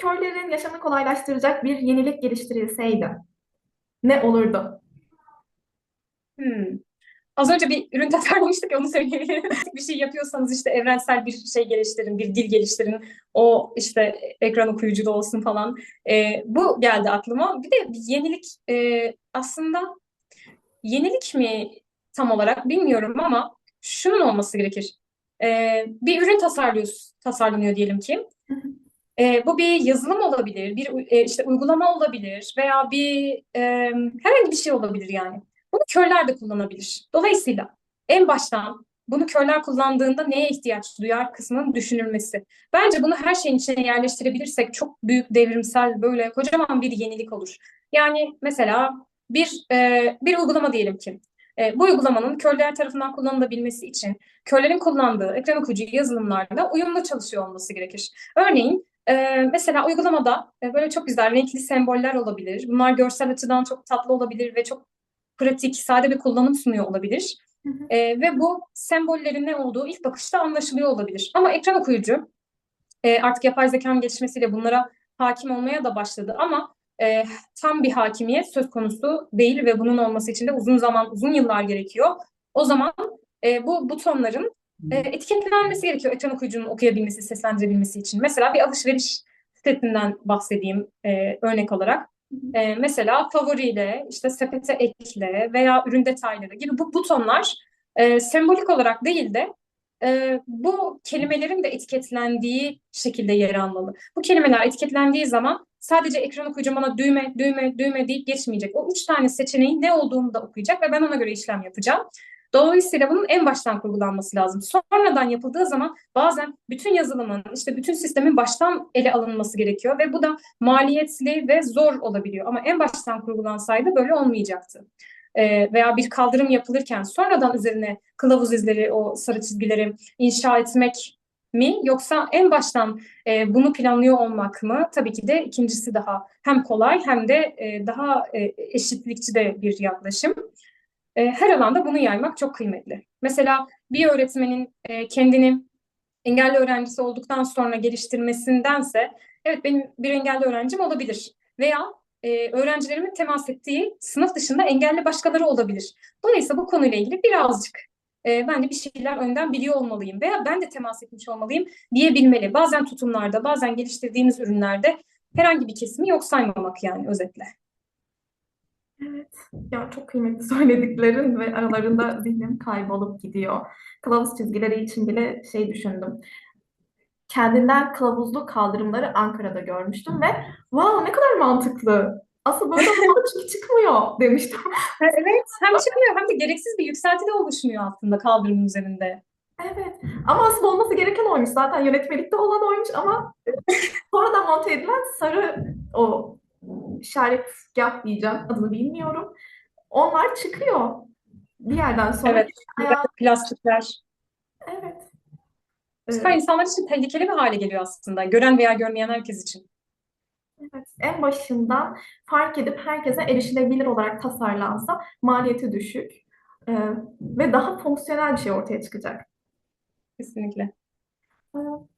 körlerin yaşamını kolaylaştıracak bir yenilik geliştirilseydi ne olurdu? Hmm. Az önce bir ürün tasarlamıştık ya onu söyleyebilirim. Bir şey yapıyorsanız işte evrensel bir şey geliştirin, bir dil geliştirin. O işte ekran okuyucu da olsun falan. Ee, bu geldi aklıma. Bir de bir yenilik e, aslında yenilik mi tam olarak bilmiyorum ama şunun olması gerekir. Ee, bir ürün tasarlıyoruz, tasarlanıyor diyelim ki. Ee, bu bir yazılım olabilir, bir e, işte uygulama olabilir veya bir e, herhangi bir şey olabilir yani. Bunu körler de kullanabilir. Dolayısıyla en baştan bunu körler kullandığında neye ihtiyaç duyar kısmının düşünülmesi. Bence bunu her şeyin içine yerleştirebilirsek çok büyük devrimsel böyle kocaman bir yenilik olur. Yani mesela bir e, bir uygulama diyelim ki. E, bu uygulamanın körler tarafından kullanılabilmesi için körlerin kullandığı ekran okuyucu yazılımlarla uyumlu çalışıyor olması gerekir. Örneğin e, mesela uygulamada e, böyle çok güzel renkli semboller olabilir. Bunlar görsel açıdan çok tatlı olabilir ve çok pratik, sade bir kullanım sunuyor olabilir. Hı hı. E, ve bu sembollerin ne olduğu ilk bakışta anlaşılıyor olabilir. Ama ekran okuyucu e, artık yapay zekanın gelişmesiyle bunlara hakim olmaya da başladı ama e, tam bir hakimiyet söz konusu değil ve bunun olması için de uzun zaman, uzun yıllar gerekiyor. O zaman e, bu butonların e, etiketlenmesi gerekiyor ekran okuyucunun okuyabilmesi, seslendirebilmesi için. Mesela bir alışveriş sitesinden bahsedeyim e, örnek olarak. E, mesela favoriyle, işte sepete ekle veya ürün detayları gibi bu butonlar e, sembolik olarak değil de e, bu kelimelerin de etiketlendiği şekilde yer almalı. Bu kelimeler etiketlendiği zaman sadece ekran okuyucu bana düğme, düğme, düğme deyip geçmeyecek. O üç tane seçeneğin ne olduğunu da okuyacak ve ben ona göre işlem yapacağım. Dolayısıyla bunun en baştan kurgulanması lazım. Sonradan yapıldığı zaman bazen bütün yazılımın, işte bütün sistemin baştan ele alınması gerekiyor ve bu da maliyetli ve zor olabiliyor. Ama en baştan kurgulansaydı böyle olmayacaktı. Ee, veya bir kaldırım yapılırken sonradan üzerine kılavuz izleri, o sarı çizgileri inşa etmek mi yoksa en baştan e, bunu planlıyor olmak mı? Tabii ki de ikincisi daha hem kolay hem de e, daha e, eşitlikçi de bir yaklaşım. E, her alanda bunu yaymak çok kıymetli. Mesela bir öğretmenin e, kendini engelli öğrencisi olduktan sonra geliştirmesindense evet benim bir engelli öğrencim olabilir veya e, öğrencilerimin temas ettiği sınıf dışında engelli başkaları olabilir. Dolayısıyla bu konuyla ilgili birazcık e, ben de bir şeyler önden biliyor olmalıyım veya ben de temas etmiş olmalıyım diyebilmeli. Bazen tutumlarda, bazen geliştirdiğimiz ürünlerde herhangi bir kesimi yok saymamak yani özetle. Evet. Ya çok kıymetli söylediklerin ve aralarında zihnim kaybolup gidiyor. Kılavuz çizgileri için bile şey düşündüm. Kendinden kılavuzlu kaldırımları Ankara'da görmüştüm ve wow ne kadar mantıklı. Aslında böyle olmalı çünkü çıkmıyor demiştim. Evet, hem çıkmıyor hem de gereksiz bir yükselti de oluşmuyor aslında kaldırımın üzerinde. Evet. Ama asıl olması gereken oymuş. Zaten yönetmelikte olan oymuş ama sonradan monte edilen sarı o işaretgah diyeceğim. Adını bilmiyorum. Onlar çıkıyor bir yerden sonra. Evet, plastikler. Evet. Sefer Ee, insanlar için tehlikeli bir hale geliyor aslında. Gören veya görmeyen herkes için. Evet, en başından fark edip herkese erişilebilir olarak tasarlansa maliyeti düşük e, ve daha fonksiyonel bir şey ortaya çıkacak. Kesinlikle. Evet.